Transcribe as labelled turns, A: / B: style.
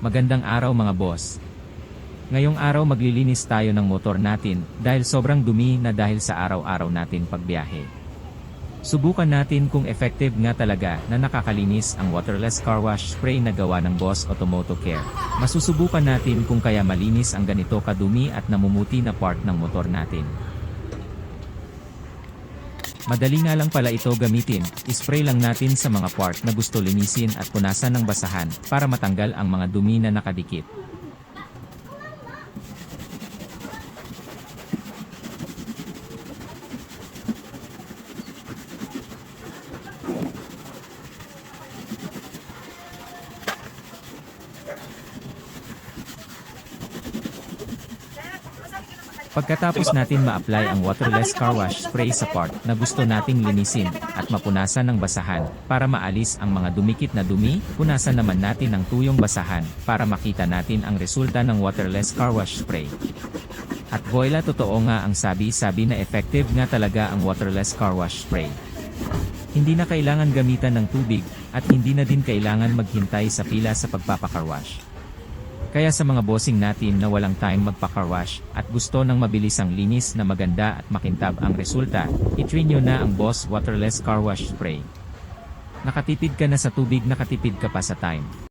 A: Magandang araw mga boss. Ngayong araw maglilinis tayo ng motor natin dahil sobrang dumi na dahil sa araw-araw natin pagbiyahe. Subukan natin kung effective nga talaga na nakakalinis ang waterless car wash spray na gawa ng Boss Automoto Care. Masusubukan natin kung kaya malinis ang ganito kadumi at namumuti na part ng motor natin. Madali nga lang pala ito gamitin, ispray lang natin sa mga part na gusto linisin at punasan ng basahan para matanggal ang mga dumi na nakadikit. Pagkatapos natin ma-apply ang waterless car wash spray sa part na gusto nating linisin at mapunasan ng basahan para maalis ang mga dumikit na dumi, punasan naman natin ng tuyong basahan para makita natin ang resulta ng waterless car wash spray. At voila totoo nga ang sabi-sabi na effective nga talaga ang waterless car wash spray. Hindi na kailangan gamitan ng tubig at hindi na din kailangan maghintay sa pila sa pagpapakarwash. Kaya sa mga bossing natin na walang time magpa-carwash at gusto ng mabilisang linis na maganda at makintab ang resulta, itry nyo na ang Boss Waterless Car Wash Spray. Nakatipid ka na sa tubig nakatipid ka pa sa time.